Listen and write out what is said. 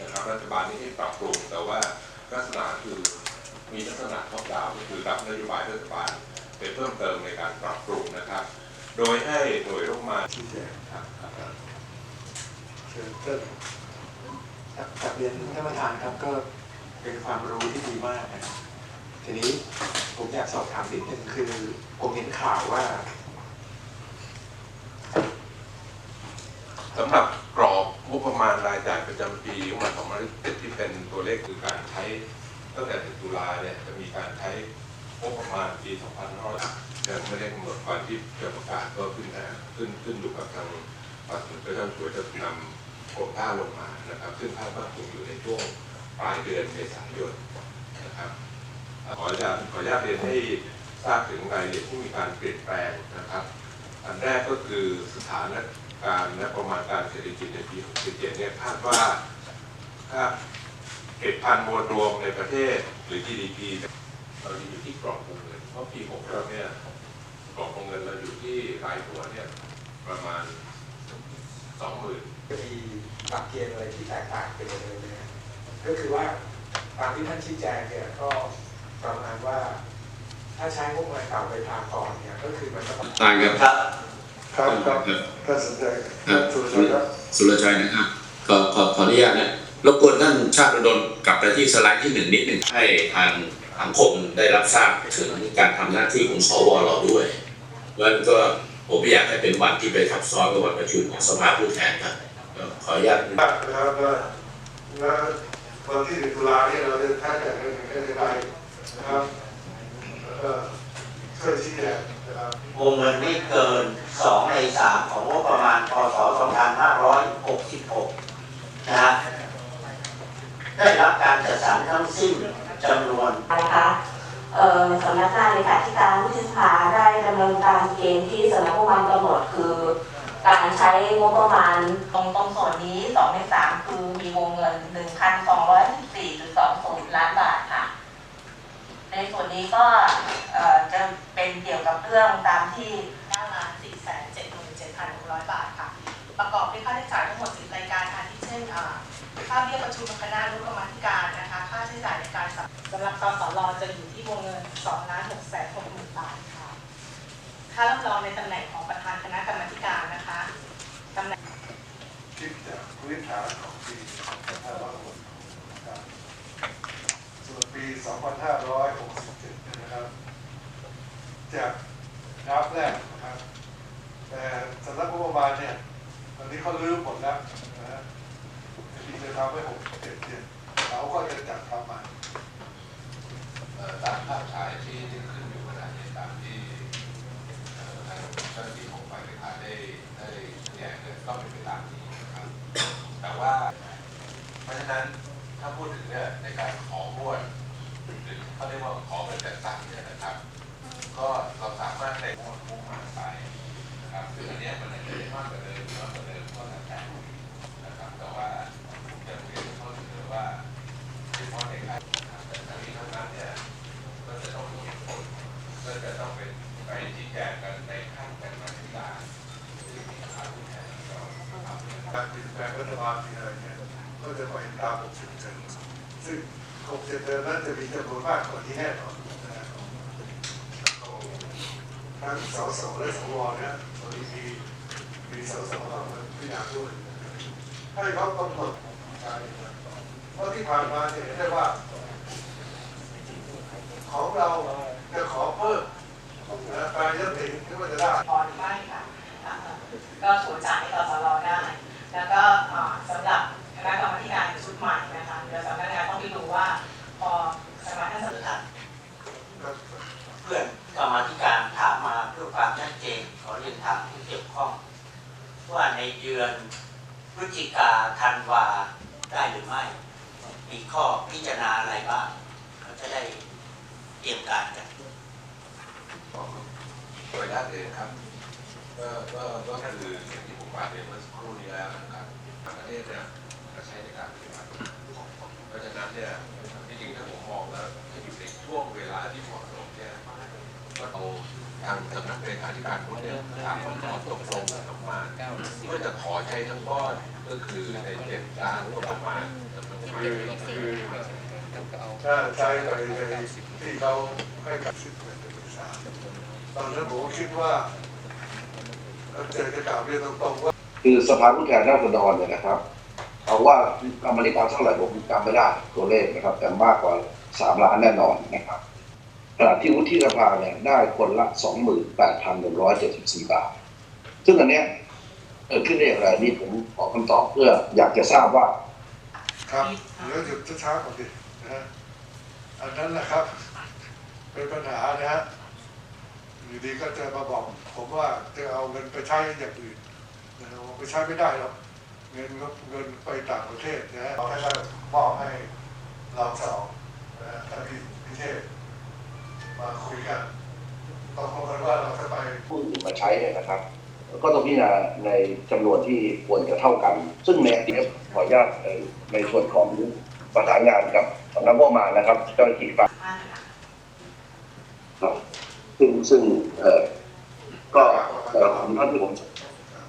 นะครับรัฐบาลนี้ให้ปรับปรุงแต่ว่าลักษณะคือมีลักษณะท็อปดาวน์ก็คือรับนโยบายรัฐบาลไปเพิ่มเติมในการปรับปรุงนะครับ โดยให้หน่วยร่วมมาชี้แจงครับครับเชิญเริ่มครับกลับเรียนท่านประธานครับก็เป็นความรู้ที่ดีมากนะครับทีนี้ผมอยากสอบถามนิดนึงคือผมเห็นข่าวว่าสำหรับกรอบงบ ประมาณรายจ่ายประจำปีงบประมาณ2017ที่เป็นตัวเลขคือการใช้ตั้งแต่ตุลาเนี่ยจะมีการใช้งบประมาณปี 2500ยังไม่ได้กำหนดวันที่จะประกาศก็ขึ้นนะขึ้นขึ้นอยู่กับทางฝ่ายสืบสวนช่วยจะนำโควต้าลงมานะครับ ซึ่งคาดว่าคงอยู่ในช่วงปลายเดือนเมษายนนะครับขออนุญาตขออนุญาตเรียนให้ทราบถึงรายละเอียดที่มีการเปลี่ยนแปลงนะครับ อันแรกก็คือสถานะ การณ์และประมาณการเศรษฐกิจในปี 67 เนี่ยคาดว่าค่าเก็บพันมวลรวมในประเทศหรือ GDP เนี่ยเราจะอยู่ที่กรอบวงเงินเพราะปี6เราเนี่ยกรอบวงเงินเราอยู่ที่รายตัวเนี่ยประมาณ 20,000จะมีหลักเกณฑ์อะไรที่แตกต่างไปเลยนะฮะก็คือว่าตามที่ท่านชี้แจงเนี่ยก็ประมาณว่า ถ้าใช้งบประมาณเก่าไปทางก่อนเนี่ยก็คือมันก็ต้องต่างกับ ครับครับครับท่านสนใจท่านสุรชัยครับสุรชัยนะครับขอขอขออนุญาตนะรบกวนท่านชาติรดลกลับไปที่สไลด์ที่หนึ่งนิดหนึ่งให้ทางสังคมได้รับทราบถึงการทำหน้าที่ของสวเราด้วยแล้วก็ผมไม่อยากให้เป็นวันที่ไปทับซ้อนกับวันประชุมของสภาผู้แทนครับก็ขออนุญาตนะครับว่าว่าวันที่สิบตุลาเนี่ยเราจะท่านจะเป็นยังไงนะครับแล้วก็ช่วยชี้แจงนะครับ วงเงินไม่เกิน 2 ใน 3 ของงบประมาณพศ2566 นะฮะได้รับการจัดสรรทั้งสิ้นจำนวนนะคะสำนักงานเลขาธิการวุฒิสภาได้ดำเนินการเกณฑ์ที่สำนักงบประมาณกำหนดคือ การใช้งบประมาณตรงตรงส่วนนี้สองในสามคือมีวงเงินหนึ่งพันสองร้อยสิบสี่จุดสองศูนย์ล้านบาท ในส่วนนี้ก็จะเป็นเกี่ยวกับเรื่องตามที่9ล้าน4 7 7 6 0 0 บาทค่ะ ประกอบด้วยค่าใช้จ่ายทั้งหมด10รายการอาทิเช่นค่าเบี้ยประชุมคณะอนุกรรมาธิการนะคะ ค่าใช้จ่ายในการสำหรับกสรจะอยู่ที่วงเงิน2ล้าน6แสน6หมื่นบาทค่ะ ค่ารับรองในตำแหน่งของประธานคณะกรรมธิการนะคะตำแหน่งคิดจากพื้นฐานของปี2560ครับส่วน ปี2567นะครับ จากกราฟแรกนะครับ แต่สำนักงบประมาณเนี่ยตอนนี้เขาลืมหมดแล้วนะฮะปีจะทำไว้67เนี่ยเขาก็จะจัดทำใหม่ตามภาพฉายที่ที่ขึ้นอยู่ขณะนี้ตามที่เอ่อทางเจ้าหน้าที่ของฝ่ายบริหารได้ได้แจ้งเนี่ยก็เป็นไปตามนี้นะครับ แต่ว่า เพราะฉะนั้นถ้าพูดถึงเนี่ยในการของวดหรือ เขาเรียกว่าขอเป็นแต่ตั้งเนี่ยนะครับ ก็เราสามารถในงวดมุ่งมาไปนะครับซึ่งอันนี้มันอาจจะได้มากกว่าเดิมน้อยกว่าเดิมก็แล้วแต่นะครับ แต่ว่าผมจะเรียนข้อเสนอว่าเฉพาะในการนะครับแต่ทั้งนี้ทั้งนั้นเนี่ยก็จะต้องมีผลก็จะต้องเป็นไปชี้แจงกันในขั้นการมาธิการซึ่งมีคณะผู้แทนที่เราทนการเปลี่ยนแปลงรัฐบาลมีอะไรเนี่ยก็จะไปตาม60เดือนซึ่ง 60เดือนนั้นจะมีจำนวนมากกว่าที่แน่นอนทั้งสสและสวเนี่ยตอนนี้มีมีสสเข้ามาพิจารณาด้วยให้เขากำหนดใช่เพราะที่ผ่านมาจะเห็นได้ว่า ของเราจะขอเพิ่มนะแปลยติที่ว่าจะได้พอหรือไม่ค่ะก็ฉวยจ่ายให้กสรได้ แล้วก็สำหรับคณะกรรมาธิการชุดใหม่นะคะเดี๋ยวสำนักงานต้องไปดูว่าพอสมาชิกสภา เพื่อนกรรมาธิการถามมาเพื่อความชัดเจนขอเรียนถามผู้เกี่ยวข้อง ว่าในเดือนพฤศจิกาธันวาได้หรือไม่ มีข้อพิจารณาอะไรบ้างเขาจะได้เตรียมการกันขออนุญาตเรียครับก็ก็ก็คืออย่างที่ผมกล่าเรียนเมื่อสักครู่นี้แล้วนะครับต่างประเทศเนี่ยก็ใช้ในการปฏิบัติเพราะฉะนั้นเนี่ยที่จริงถ้าผมมองแล้วถ้าอยู่ในช่วงเวลาที่เหมาะสมเนี่ยก็เอา ทางสำนักเลขาธิการพุทธเนี่ยถามว่าขอตกลงกับน้องมาเพื่อจะขอใช้ทั้งก้อนก็คือในเจ็ดล้านงบประมาณคือคือถ้าใช้ไปในที่เขาให้กับสิทธิ์เป็นศึกษาตอนนั้นผมคิดว่าเจอจะกล่าวเรียนตรงๆว่าคือสภาผู้แทนราษฎรเนี่ยนะครับเอาว่าอเมริกาเท่าไหร่ผมจำไม่ได้ตัวเลขนะครับ แต่มากกว่าสามล้านแน่นอนนะครับ ขณะที่วุฒิสภาเนี่ยได้คนละสองหมื่นแปดพันหนึ่งร้อยเจ็ดสิบสี่บาท ซึ่งอันเนี้ยเกิดขึ้นได้อย่างไรนี่ผมขอคำตอบเพื่ออยากจะทราบว่า ครับเดี๋ยวหยุดช้าๆก่อนดินะฮะอันนั้นแหละครับ เป็นปัญหานะฮะอยู่ดีก็จะมาบอกผมว่าจะเอาเงินไปใช้อย่างอื่นนะฮะไปใช้ไม่ได้หรอกเงินก็เงินไปต่างประเทศนะฮะเอาให้ท่านมอบให้เราสองนะฮะท่านพิพิเทศ มาคุยกันต้องลงกันว่าเราจะไปผู้อื่นมาใช้เนี่ยนะครับ ก็ต้องพิจารณาในจำนวนที่ควรจะเท่ากัน ซึ่งในอันนี้ขออนุญาตเอ่อในส่วนของประสานงานกับสำนักงบประมาณนะครับ เจ้าหน้าที่ฝ่ายมากค่ะครับซึ่งซึ่งเอ่อก็เอ่อผมเท่าที่ผม